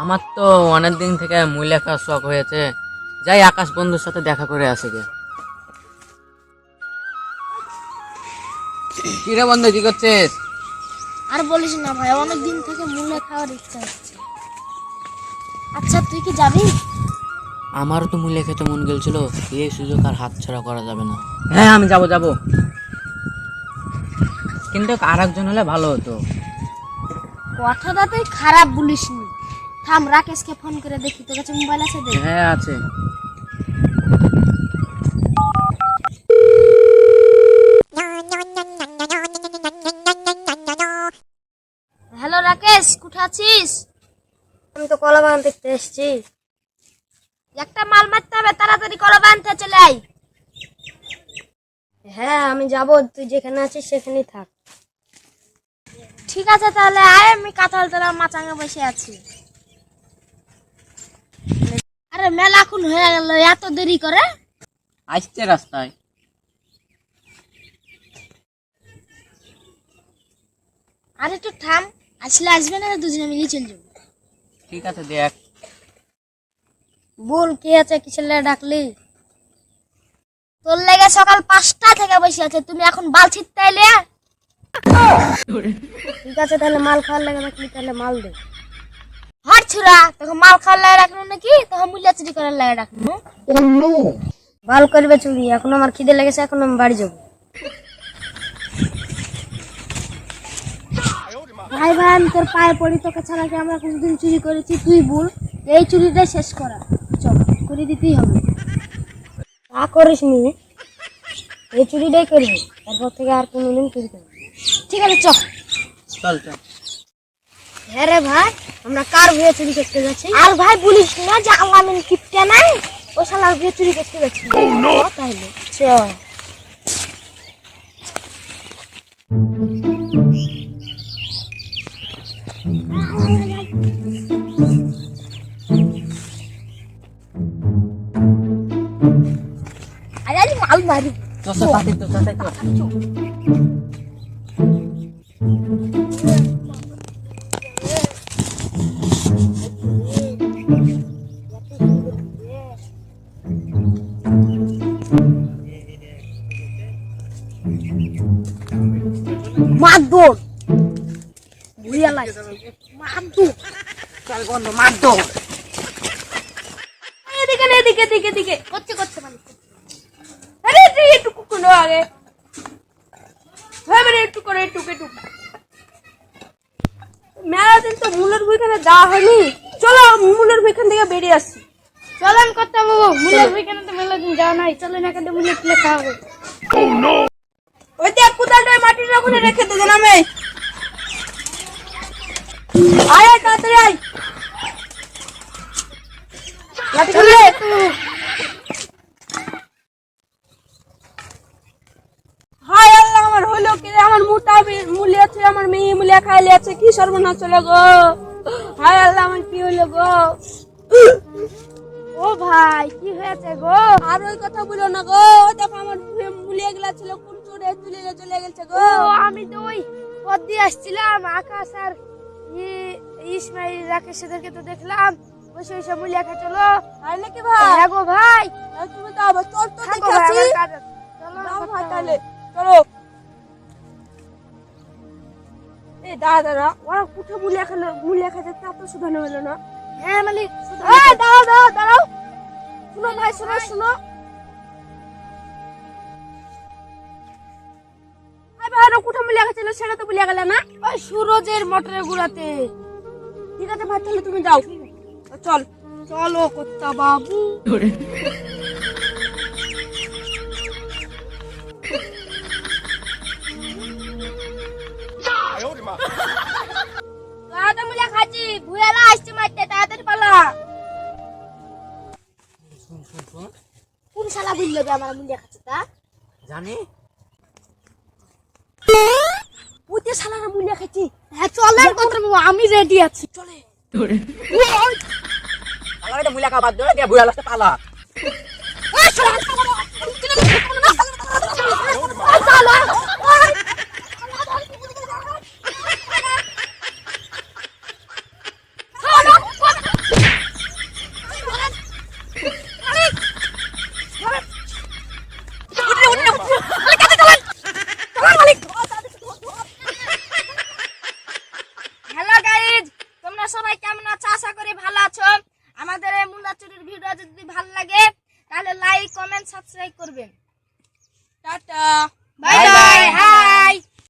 আমার তো অনেক দিন থেকে মুই লেখার শখ হয়েছে। যাই আকাশ বন্ধুর সাথে দেখা করে আসে গে। কি রে বন্ধু কি করছিস? আর বলিস না ভাই অনেক দিন থেকে মুলে খাওয়ার ইচ্ছা হচ্ছে। আচ্ছা তুই কি যাবি? আমারও তো মূল্য খেতে মন গেছিল এই সুযোগ আর হাত ছাড়া করা যাবে না। হ্যাঁ আমি যাব যাব। কিন্তু আর একজন হলে ভালো হতো। কথাটা তুই খারাপ বলিস নি থাম রাকেশকে ফোন করে দেখি তোর কাছে মোবাইল আছে দেখ। হ্যাঁ আছে। হ্যালো রাকেশ কোথা আছিস? আমি তো কলা বাগান দেখতে এসেছি। একটা মাল মারতে হবে তাড়াতাড়ি কলা বানতে চলে আয়। হ্যাঁ আমি যাব তুই যেখানে আছিস সেখানেই থাক। ঠিক আছে তাহলে আয় আমি কাঁঠাল তোলা মাচাঙ্গে বসে আছি। আরে মেলা এখন হয়ে গেল এত দেরি করে? আসছে রাস্তায়। আর একটু থাম আসলে আসবে না দুজনে মিলে চল যাব। ঠিক আছে দেখ। বল কি আছে কিসের লেগে ডাকলি? তোর লেগে সকাল পাঁচটা থেকে বসে আছে তুমি এখন বাল ছিটতে ঠিক আছে তাহলে মাল খাওয়ার লাগে রাখলি তাহলে মাল দে। হট ছুরা তখন মাল খাওয়ার লাগে রাখল নাকি? তখন মূল্য চুরি করার লাগে রাখল ভালো করবে চুরি এখন আমার খিদে লেগেছে এখন আমি বাড়ি যাব। ভাই ভাই আমি তোর পায়ে পড়ি তোকে ছাড়া কি আমরা কোনদিন চুরি করেছি? তুই বল এই চুরিটা শেষ করা। চল করে দিতেই হবে। তা করিস নি এই চুরিটাই করবি তারপর থেকে আর কোনোদিন চুরি করবি। ঠিক আছে চল। চল চল। হ্যাঁ রে ভাই আমরা কার ভুয়ে চুরি করতে যাচ্ছি? আর ভাই বলিস না যে আলামিন কিপটা নাই? ও শালার বিয়ে চুরি করতে যাচ্ছি। তাইলে। চল। আরে আরে মাল মারি। তোর সাথে তোর সাথে তো মারবো বুড়িয়া চল বন্ধু মার এদিকে এদিকে এদিকে এদিকে। করছে করছে মানে। আরে তুই একটু কোনো আগে। হ্যাঁ মানে একটু করে মেলা দিন তো মূলের ভুইখানে যাওয়া হয়নি। চলো মূলের ভুইখান থেকে বেরিয়ে আসছি। চলেন করতে বাবু মূলের ভুইখানে তো মেলা দিন যাওয়া নাই। চলেন এখানে মূলে তুলে খাওয়া হবে। ওই দেখ কোদালটায় মাটির ওখানে রেখে দে আমি? আয় আয়, তাড়াতাড়ি আয়। লাঠি খুলে হায় আল্লাহ, আমার হলো কি আমার মুটা মুলিয়া আছে, আমার মেয়ে মুলিয়া খাইলে আছে, কি সর্বনাশ হলো গো? হায় আল্লাহ, আমার কি হলো গো? ও ভাই, কি হয়েছে গো? আর ওই কথা বলো না গো। দেখো, আমার মুলিয়া গুলা ছিল কোন চোরে তুলে চলে গেছে গো। আমি তো ওই পথ দিয়ে আসছিলাম আকাশ আর ইসমাইল রাকেশদেরকে তো দেখলাম। বসে বসে মুলিয়া খাচ্ছিল তাই নাকি ভাই? হ্যাঁ গো ভাই। তুমি তো আবার চল তো দেখে আসি। চলো ভাই তাহলে চলো। এ দাঁড়া দাঁড়া। ওরা কুঠে মুলিয়া খালো মুলিয়া খাতে তা তো শুধানো হলো না। হ্যাঁ মানে হ্যাঁ দাঁড়াও দাঁড়াও দাঁড়াও। শুনো ভাই শুনো শুনো। খাচ্ছিল সেটা তো মুলিয়া গেল না ওই সুরজের মটরের গুড়াতে। ঠিক আছে ভাই, তাহলে তুমি যাও। চল। চলো কর্তা বাবু। খাচ্ছি ভুয়ালা আসছে মারতে, তাড়াতাড়ি পালা। কোন শালা বুঝলো আমার মুলিয়া তা? জানি। পুতে সালারা মুলিয়া খাচ্ছি হ্যাঁ চলেন কথা বাবু আমি রেডি আছি চলে পালা এটা মুলা খাবার দে দিয়া বুয়া লাগতে পালা সোনা চুরির ভিডিও যদি ভালো লাগে তাহলে লাইক কমেন্ট সাবস্ক্রাইব করবেন। টাটা। Bye bye hi